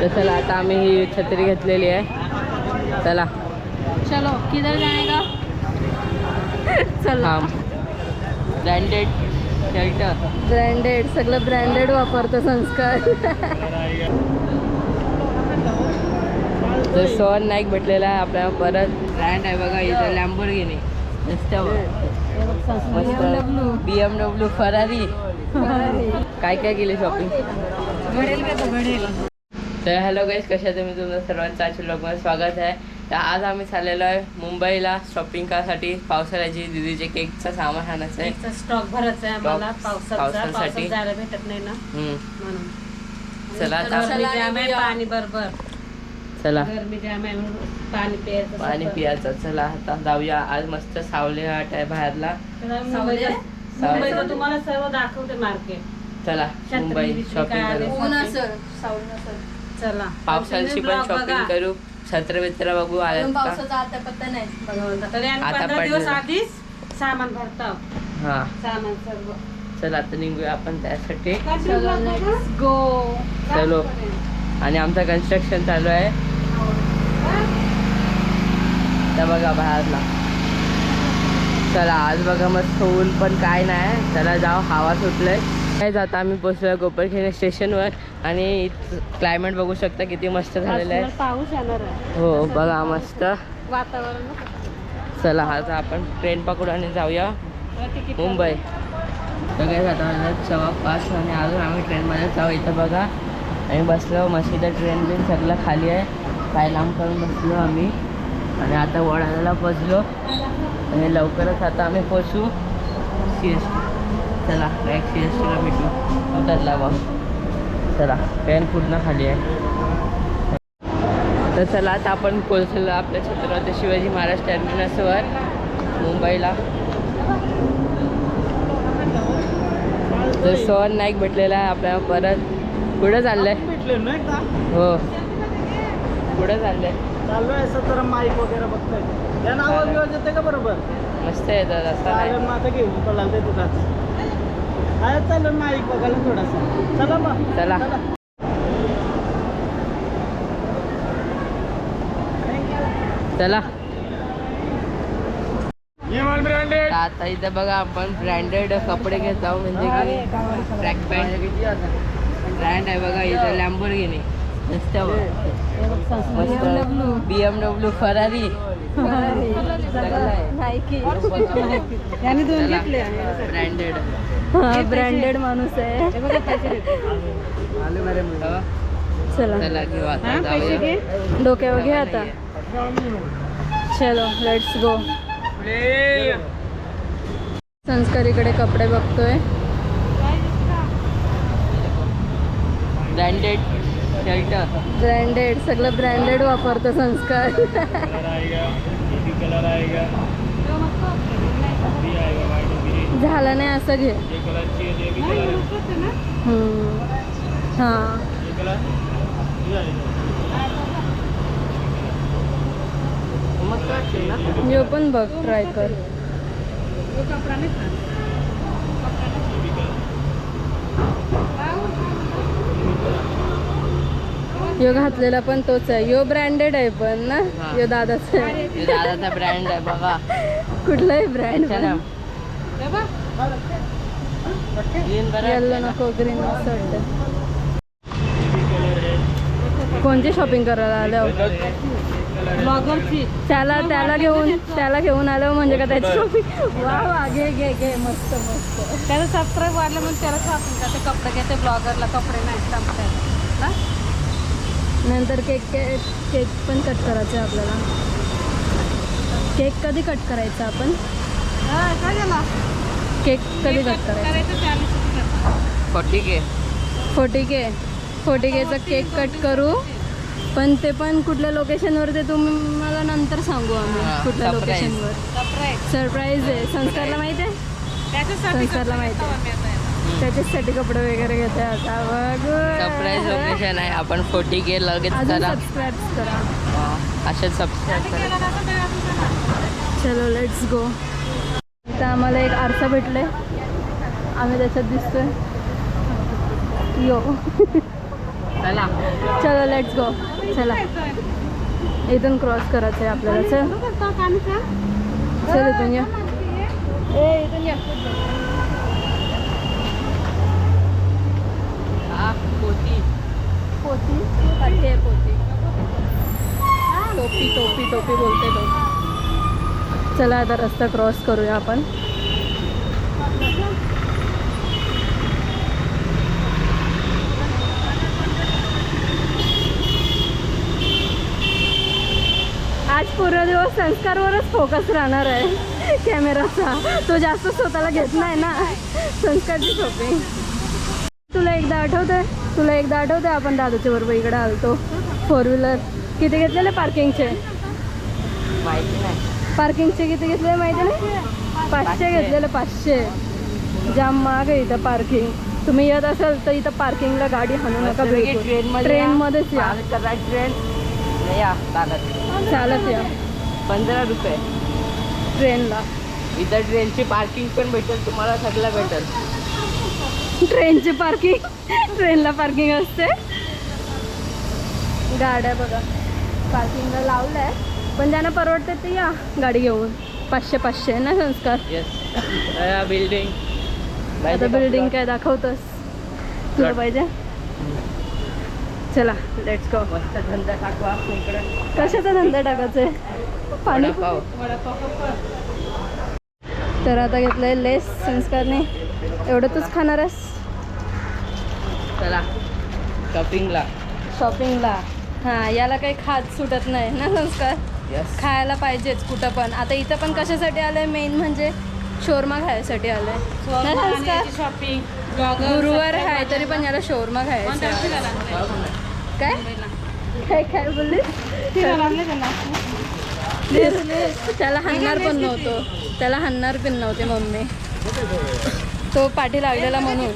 तर चला आता आम्ही ही छत्री घेतलेली आहे. चला. चलो किधर चला. ब्रँडेड शर्ट ब्रँडेड सगळं ब्रँडेड वापरतो संस्कार. तर सोहन नाईक भेटलेला आहे आपल्याला परत ब्रँड आहे बघा इथं मस्त मस्त. बी एम डब्ल्यू फरारी काय काय केली शॉपिंग घडेल का तो घडेल? तर हॅलो गाईज कशा तुम्ही? तुमचं सर्वांचं आजच्या ब्लॉगमध्ये स्वागत आहे. तर आज आम्ही चाललेलो आहे मुंबईला शॉपिंग करासाठी पावसाळ्याची दिदीचे केकचं सामान आणायचं आहे. स्टॉक भरायचा आहे आम्हाला. पावसासाठी. पावसात जायला भेटत नाही ना. म्हणून. चला आता पाणी बरोबर. चला. गरमी जाम आहे म्हणून पाणी प्यायचं पाणी. पियाचं चला आता जाऊया. आज मस्त सावली हाट आहे बाहेरला. तुम्हाला सर्व दाखवते मार्केट चला मुंबई शॉपिंग करू? चला. पावसाची तुम्ही पण शॉपिंग. करू छत्र बित्र बघू आम्ही आता पंधरा पडलेलं. आधीच सामान भरतो. हा. सामान सर्व. चला आता निघूया आपण त्यासाठी. गो चलो आणि आमचं कन्स्ट्रक्शन चालू आहे. तर बघा बाहेरला. चला आज बघा मस्त ऊन पण काय नाही. चला जाऊ हवा सुटलंय. काय जाता आम्ही पोचलो कोपरखेडे स्टेशनवर आणि क्लायमेट बघू शकता किती मस्त झालेलं आहे. पाऊस येणार हो बघा मस्त. वातावरण. चला आता आपण ट्रेन पकडू आणि जाऊया मुंबई. सगळे जाता सव्वा पाच आणि अजून आम्ही ट्रेनमध्ये जाऊ इथं बघा. आम्ही बसलो मस्त ट्रेन बिन सगळं खाली आहे. पाय लांब करून बसलो आम्ही. आणि आता वडाळ्याला पोचलो आणि लवकरच आता आम्ही पोचू सी एस टी चला एस टीला भेटू. उतरला मग चला ट्रेन पूर्ण खाली आहे. तर चला आता आपण पोचलो आपल्या छत्रपती शिवाजी महाराज टर्मिनसवर मुंबईला. तर सोहन नाईक भेटलेला आहे आपल्याला परत कुठं चाललंय. हो. कुठं चाललंय. चालू आहे असं जरा माईक वगैरे बघताय. येते का बरोबर? मस्त आहे आता घेऊन पडाल ते तुझाच काय चालेल माईक बघायला थोडासा? चला मग चला. चला. आता इथं बघा आपण ब्रँडेड कपडे घेत आहोत म्हणजे की ट्रॅक पॅन्ट ब्रँड आहे. बघा इथं लॅम्बोर्गिनी मस्त मस्त. बी एम डब्ल्यू फरारी याने दोन घेतले. ब्रँडेड ब्रँडेड माणूस आहे. चला. डोक्यावर घे आता. चलो लेट्स गो संस्कारीकडे कपडे बघतोय. ब्रँडेड शर्ट ब्रँडेड सगळं ब्रँडेड वापरतो संस्कार. झालं नाही असं घे. है हम्म. हां. ये पण बघ ट्राय कर. यो घातलेला पण तोच आहे. यो ब्रँडेड आहे पण ना. यो दादाचा आहे. दादाचा ब्रँड आहे बघा कुठलाही ब्रँड छान आहे. Green बरं येल्लो? नको ग्रीन असं वाटतं है कोणती शॉपिंग करायला आलो ब्लॉगरची त्याला त्याला घेऊन त्याला घेऊन आलो म्हणजे का त्याची शॉपिंग वा वा घे घे घे मस्त मस्त. त्याला सबस्क्राईब वाढलं म्हणून त्याला शॉपिंग करते. कपडे घेते ब्लॉगरला कपडे नाही ना नंतर केक केक केक पण कट करायचं आहे आपल्याला. केक कधी कट करायचा आपण? हा, केक कधी रुपये. Forty K forty K forty केचा cake cut करू. पण ते पण कुठल्या लोकेशनवर ते तुम्ही मला नंतर सांगू आम्ही हा, कुठल्या. लोकेशनवर. सरप्राईज आहे. संस्कारला माहिती आहे? त्याच्यासाठी संस्कारला कपडे माहिती आहे. त्याच्यासाठी कपडे वगैरे घेते आता. बघ सरप्राईज लोकेशन आहे. आपण फोर्टी के लगेच करा. सबस्क्राईब करा. असेच सबस्क्राईब करा. चलो लेट्स गो आम्हाला एक आरसा भेटले आम्ही त्याच्यात दिसतोय. यो. चला. चलो लेट्स गो चला. इथून क्रॉस करायचं आहे आपल्याला. चल. चल इथून या. ए इथून या. हा पोती. पोती? आहे पोती टोपी टोपी टोपी बोलते तो. चला आता रस्ता क्रॉस करूया आपण. आज पूर्ण दिवस संस्कारवरच फोकस राहणार आहे. कॅमेराचा तो जास्त स्वतःला घेत नाही ना. संस्कारची शॉपिंग तुला एकदा आठवतंय? तुला एकदा आठवतंय? आपण दादाच्या बरोबर इकडे आलतो. फोर व्हीलर किती घेतलेले पार्किंगचे माहिती नाही. पार्किंगचे किती घेतलेले माहिती नाही? पाचशे. घेतलेले पाचशे. जाम महाग आहे इथं पार्किंग. तुम्ही येत असाल तर इथं पार्किंगला गाडी हाणू नका ट्रेन ट्रेनमध्येच या. ट्रेन या चालत. चालत या. पंधरा रुपये. ट्रेनला. इथं ट्रेनची पार्किंग पण भेटेल तुम्हाला सगळं भेटेल. ट्रेनची पार्किंग. ट्रेनला पार्किंग असते. गाड्या बघा. पार्किंगला लावलं आहे पण ज्यांना परवडते ते या गाडी घेऊन. पाचशे पाचशे ना संस्कार? येस बिल्डिंग आता बिल्डिंग काय दाखवतोस? तुला. पाहिजे? चला लेट्स गो धंदा टाकू आपण इकडे. कशाचा धंदा टाकायचा आहे? पाणी तर आता घेतलंय लेस संस्कारने. एवढं तूच खाणार आहेस? चला. शॉपिंगला शॉपिंगला हां याला काही खात सुटत नाही ना संस्कार? खायला पाहिजेच कुठं पण. आता इथं पण कशासाठी आलंय? मेन म्हणजे शोरमा खायसाठी आलंय. ना संस्कार शॉपिंग गुरुवार आहे तरी पण याला शोरमा खायचं. काय काय? काय बोलली? त्याला हाणणार पण नव्हतो. त्याला हाणणार पण नव्हते मम्मी. तो पाठी लागलेला म्हणून.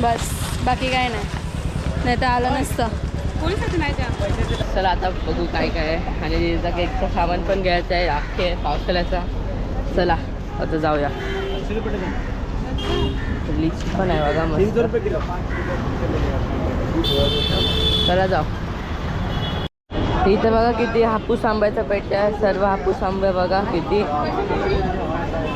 बस बाकी काय नाही. नाही तर आलं नसतं. चला आता बघू काय काय आहे. आणि तिचा केकचं सामान पण घ्यायचं आहे. अख्खे पावसाळ्याचा चला आता जाऊया. लिची पण आहे बघा चला जाऊ. इथं बघा किती हापूस आंब्याचं पेट आहे. सर्व हापूस आंबे बघा किती.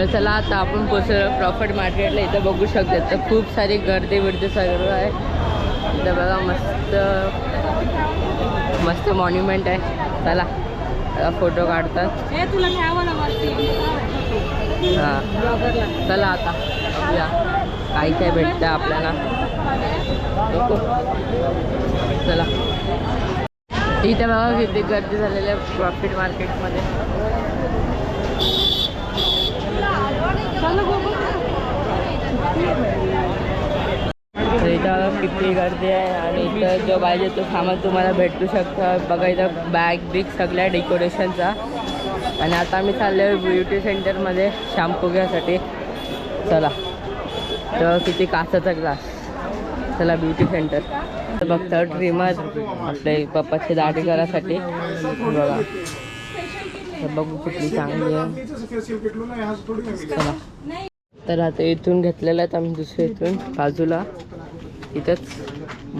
तर चला आता आपण पोचलो प्रॉफिट मार्केटला. इथं बघू शकतो तर खूप सारी गर्दी बिर्दी सर्व आहे. इथं बघा मस्त मस्त मॉन्युमेंट आहे. चला फोटो काढतात. हे हां. चला आता बघूया काय काय भेटतं आपल्याला. चला. इथे बघा किती गर्दी झालेली आहे प्रॉफिट मार्केटमध्ये. तर इथं किती गर्दी आहे आणि इथं जो पाहिजे तो सामान तुम्हाला भेटू शकतं. बघा इथं बॅग बिग सगळ्या डेकोरेशनचा आणि आता आम्ही चाललो आहे ब्युटी सेंटरमध्ये शॅम्पू घ्यायसाठी. चला. तर किती काचाचा ग्लास चला ब्युटी सेंटर तर बघता ट्रिमर आपले पप्पाची दाढी करायसाठी. बघा. तर बघू कुठली चांगली आहे. चला. तर आता इथून घेतलेलं आहेत आम्ही दुसऱ्या इथून बाजूला. इथंच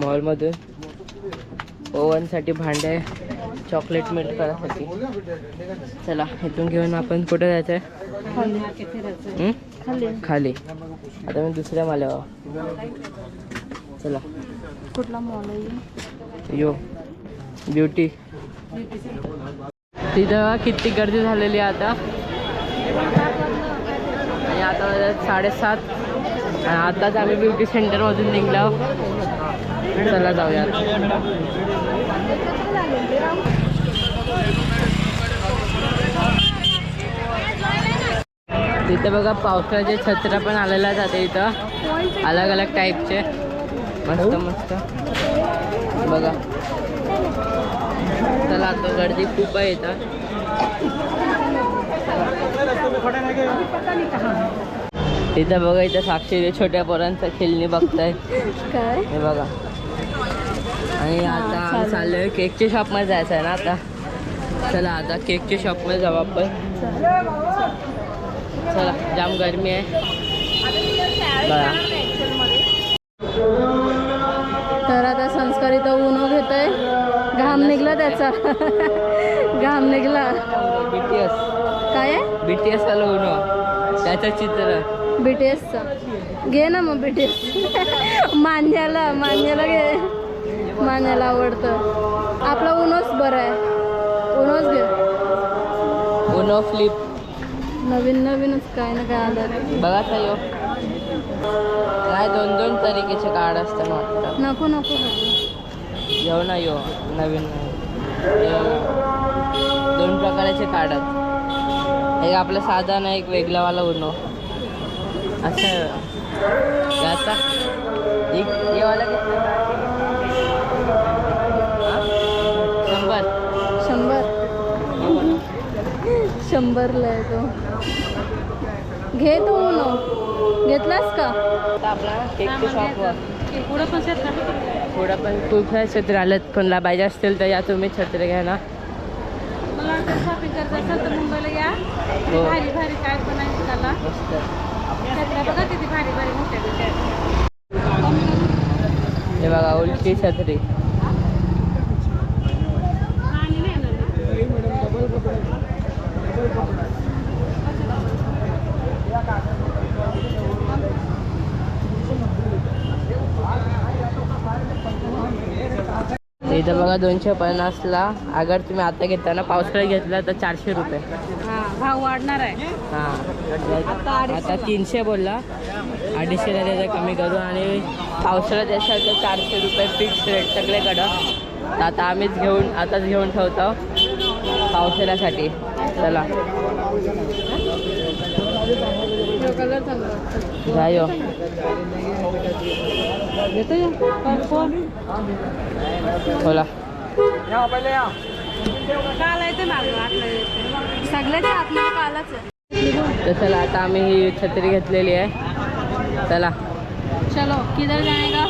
मॉलमधून. ओव्हनसाठी भांडे चॉकलेट मेल्ट करायसाठी. चला इथून घेऊन आपण कुठे जायचं आहे हं? खाली. खाली आता मी दुसऱ्या माल्यावर चला. कुठला मॉल आहे? यो. ब्युटी. तिथं किती गर्दी झालेली आहे आता. आणि आता साडेसात. आणि आताच आम्ही ब्युटी सेंटरमधून निघलो. चला जाऊया तिथे बघा पावसाचे छत्र पण आलेले आहेत आता इथं. अलग अलग टाईपचे मस्त मस्त. बघा. चला आता गर्दी खूप आहे इथं. इथं बघा इथं साक्षी छोट्या पोरांचं खेळणी बघताय. काय? हे बघा. आणि आता. चाललोय केकच्या शॉपमध्ये जायचं आहे ना आता. चला आता केकच्या शॉपमध्ये जाऊ आपण. चला जाम गरमी आहे. बघा. त्याचा. घाम निघला. बी टी एस काय? आहे बी टी एस आलं त्याचं चित्र. बी टी एसचा घे ना मग बी टी एस मान्याला मान्याला घे. मान्याला आवडतं. आपला उनोच बरं आहे. उनोच घे. उनो फ्लिप नवीन नवीनच काय ना काय आलं. बघा ताई काय दोन दोन तरीकेचे कार्ड असतात वाटतं. नको नको. घेऊ ना यो नवीन. दोन प्रकारचे कार्ड आहेत. एक आपलं साधा ना एक वेगळावाला उनो बघा. याचा एक वाला किती? हा? शंभर. शंभर. शंभरला आहे तो. घे तो उनो घेतलास का? आता आपला केकच्या शॉपवर पुढं पण खूप सारे छत्री आलेत कोणाला पाहिजे असतील तर या तुम्ही छत्री घ्या ना. शॉपिंग असेल तर मुंबईला या. हो. भारी भारी काय पण आहे त्याला. मस्त. छत्र्या बघा किती भारी भारी मोठ्या मोठ्या आहेत. हे बघा उलटी छत्री. इथं बघा दोनशे पन्नासला. अगर तुम्ही आता घेता ना पावसाळ्यात घेतला तर चारशे रुपये. हा भाव वाढणार आहे. हां. आता तीनशे बोलला. अडीचशेला त्याचं कमी करू आणि पावसाळ्यात असेल तर चारशे रुपये फिक्स रेट सगळीकडं. तर आता आम्हीच घेऊन आताच घेऊन ठेवतो. पावसाळ्यासाठी. चला. काल येते सगळ्याच्या आतमध्ये कालाच आहे तर चला आता आम्ही ही छत्री घेतलेली आहे. चला. चलो किधर का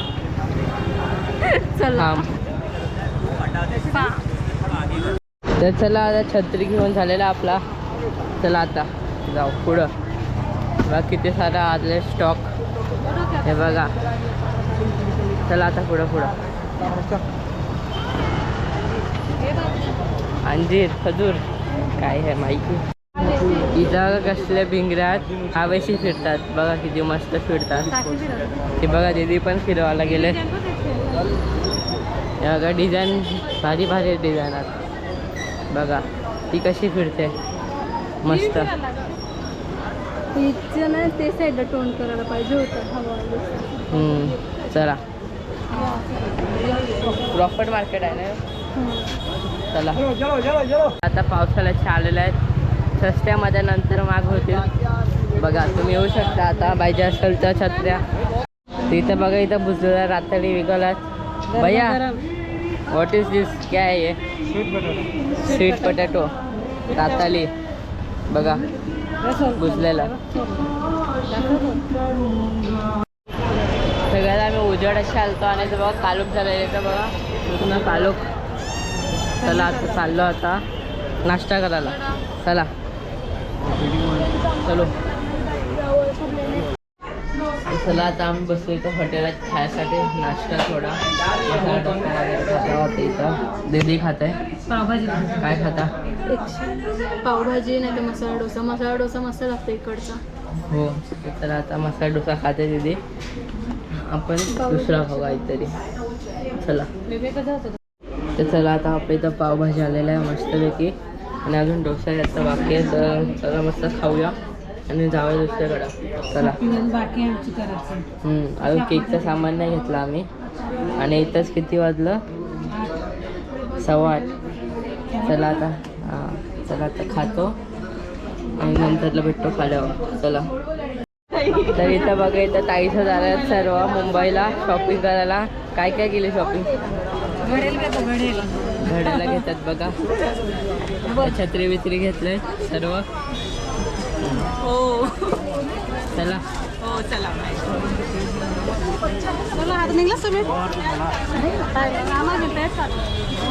चला. थांब. पा. तर चला आता छत्री घेऊन झालेला आपला. चला आता जाऊ पुढं. बघा किती सारा आले स्टॉक हे बघा. चला आता पुढं पुढं. अंजीर खजूर. काय आहे माहिती? इथं कसल्या भिंगऱ्यात हवेशी फिरतात. बघा किती मस्त फिरतात. ते बघा दीदी पण फिरवायला गेले. बघा डिझाईन भारी भारी डिझाईनात बघा ती कशी फिरते. मस्त. ना ते साईडला टोन करायला पाहिजे होतं चला. प्रॉफिट मार्केट आहे ना? चला. आता पावसाळ्याचे आलेले आहेत. सस्त्यामध्ये नंतर माग होतील. बघा तुम्ही येऊ शकता आता. पाहिजे असेल तर छत्र्या. तिथं बघा इथं भुजलेला रातडी विकलात. भैया व्हॉट इज दिस क्या है ये? स्वीट पोटॅटो राताली बघा भुजलेला सगळ्यात उजेडाशी आलतो आणि ते बघा कालूक झालेले तर बघा. पूर्ण कालूक चला आता चाललो आता. नाश्ता करायला. चला. चलो. चला आता आम्ही बसलो इथं हॉटेलात खायसाठी. नाश्ता थोडा. वगैरे इथं. दीदी खात. आहे पावभाजी. काय खाता? पावभाजी नाही तर मसाला डोसा. मसाला डोसा मस्त लागतो इकडचा. हो. तर आता मसाला डोसा खाते दीदी. आपण दुसरा खाऊ काहीतरी चला. तर चला आता आपल्या इथं पावभाजी आलेला आहे मस्तपैकी. आणि अजून डोसा याचा बाकी आहे तर चला मस्त खाऊया. आणि जाऊया दुसऱ्याकडं चला. अजून केकचं सामान नाही घेतलं आम्ही. आणि इथंच किती वाजलं? सव्वा आठ. चला आता हां चला आता खातो. आणि नंतरला भेटतो खाल्यावर. चला. तर इथं बघा इथं ताईचं झालं सर्व मुंबईला शॉपिंग करायला. काय काय केली शॉपिंग घड्याला घेतात बघा. छत्री बित्री घेतलंय सर्व. हो. चला. हो चला.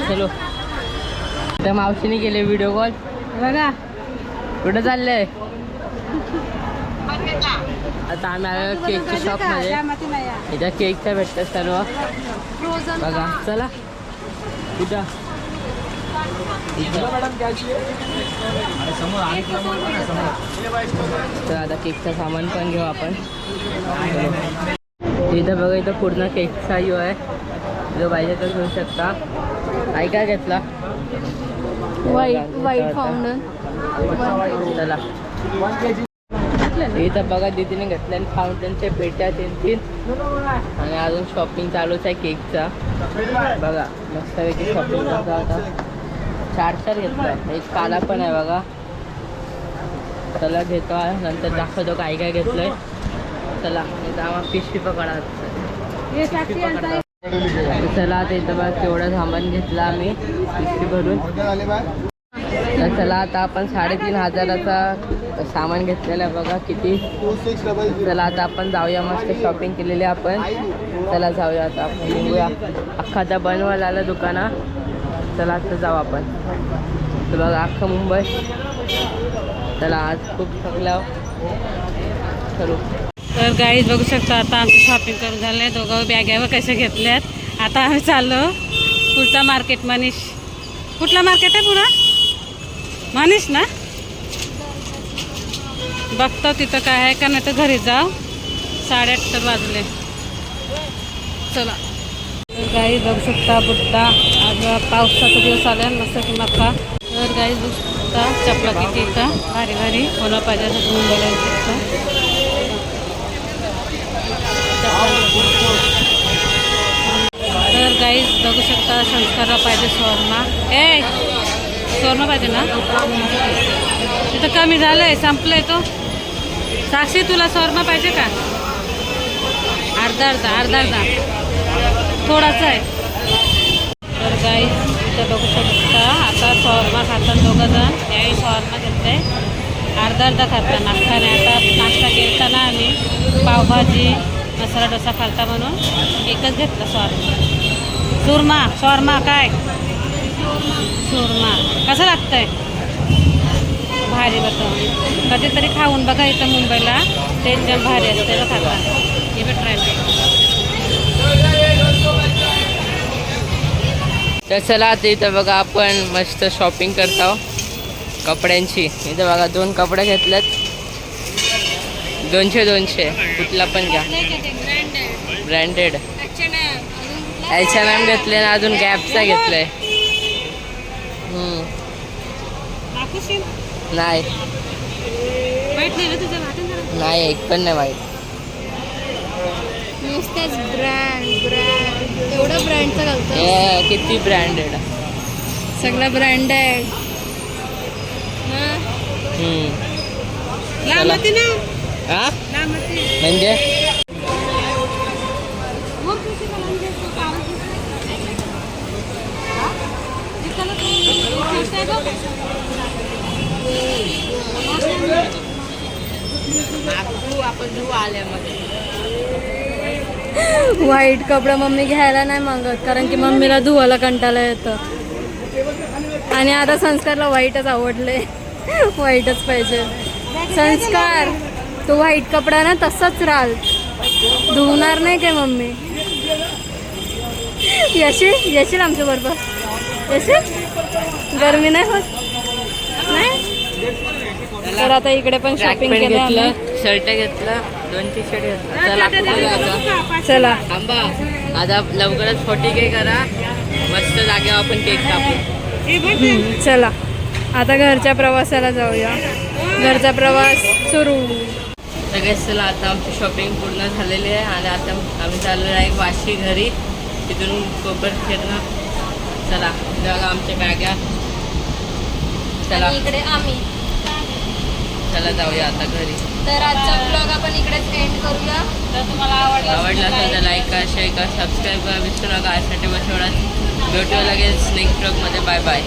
चला त्या मावशीने केले व्हिडिओ कॉल बघा. कुठं चाललंय? आता आम्ही आलो केकच्या शॉपमध्ये. इथं केकच्या भेटतात सर्व. बघा चला. कुठं तर आता केकचं सामान पण घेऊ आपण. इथं बघा इथं पूर्ण केकचा यो आहे. जो पाहिजे तो घेऊ शकता. काय काय घेतला? व्हाईट व्हाईट फाउंडन चला. इथं बघा दीदीने घेतल्या फाउंटनचे पेट्या तीन तीन आणि अजून शॉपिंग चालूच आहे केकचा. बघा मस्तपैकी शॉपिंग करता आता. चार चार घेतला. एक काला पण आहे बघा. चला घेतो नंतर दाखवतो काय काय घेतलंय. चला आम्हाला पिशवी पकडा चला आता इथं बघा केवढं सामान घेतलं आम्ही. पिशवी भरून. तर चला आता आपण साडेतीन हजाराचा सामान घेतलेलं आहे बघा किती. चला आता आपण जाऊया मस्त शॉपिंग केलेली आहे आपण. चला जाऊया आता आपण निघूया. अख्खा आता बनवायला आलं दुकाना. चला आता जाऊ आपण. तर बघा अख्खं मुंबई. चला आज खूप थकलं. करू. तर गाईज बघू शकता आता आमचं शॉपिंग करून आहे दोघं बॅग्यावर कसे घेतल्यात. आता आम्ही चाललो पुढचा मार्केट मनीष. कुठला मार्केट आहे पुरा? मनीष ना? बघता तिथं काय आहे का नाही तर घरी जा साडेआठ तर वाजले चला. तर गाई बघू शकता बुट्टा. आज पावसाचा दिवस आला मस्त की मका तर गाई बघू शकता चपला किती का भारी भारी. कोणा पाहिजे असं मुंबईला शकता. तर गाई बघू शकता संस्कारला पाहिजे शॉर्मा ए स्वर्ण पाहिजे ना? तिथं कमी झालंय संपलंय तो. साक्षी तुला शॉर्मा पाहिजे का? अर्धा अर्धा अर्धा अर्धा. थोडासा आहे. तर गाईज इथं बघू शकता आता शॉर्मा खातात दोघं जण याही शॉर्मा घेतलंय. अर्धा अर्धा खाता नाश्ता नाही आता नाश्ता घेताना आम्ही पावभाजी मसाला डोसा खालता म्हणून एकच घेतला शॉर्मा सुरमा शॉर्मा काय? सुरमा. कसं लागतंय? भारी बघा कधीतरी खाऊन बघा इथं मुंबईला. ते एकदम भारी असते बघा हे बघ ट्राय तर चला आता इथं बघा आपण मस्त शॉपिंग करतो कपड्यांची. इथं बघा दोन कपडे घेतलेत. दोनशे दोनशे. कुठला पण घ्या. ब्रँडेड एच एम एम घेतले ना अजून गॅपचा घेतलाय नाही. वाईट नाही ना तुझं वाटून जरा. नाही एक पण नाही वाईट. नुसतेच ब्रँड ब्रँड एवढं ब्रँडचं घालतो हे किती ब्रँडेड सगळं ब्रँड आहे. लांब होती ना. हा? लांब होती. म्हणजे मग हा? तो बघ. व्हाईट कपडा मम्मी घ्यायला नाही मागत कारण की मम्मीला धुवायला कंटाळा येतं. आणि आता संस्कारला व्हाईटच आवडले. व्हाईटच पाहिजे. संस्कार तो व्हाईट कपडा ना तसाच राहाल. धुवणार नाही काय मम्मी? येशील येशील आमच्या बरोबर येशील गरमी नाही होत? तर आता इकडे पण शॉपिंग केलं आम्ही. शर्ट घेतलं दोन टी शर्ट घेतलं चला. थांबा. आता लवकरच फोर्टी के करा. मस्त जागेवर आपण केक कापू. चला. आता घरच्या प्रवासाला जाऊया. घरचा प्रवास सुरू. सगळेच चला आता आमची शॉपिंग पूर्ण झालेली आहे. आणि आता आम्ही चाललेलो आहे वाशी घरी. तिथून कोपर फिरणं. चला आमच्या बॅगा. चला. इकडे आम्ही. चला जाऊया आता घरी. तर आजचा ब्लॉग आपण इकडेच एंड करूया. तर तुम्हाला आवडलं आवडला असेल तर लाईक करा शेअर करा सबस्क्राईब करा. विसरू नका यासाठी बस एवढाच भेटूया लगेच नेक्स्ट ब्लॉगमध्ये बाय बाय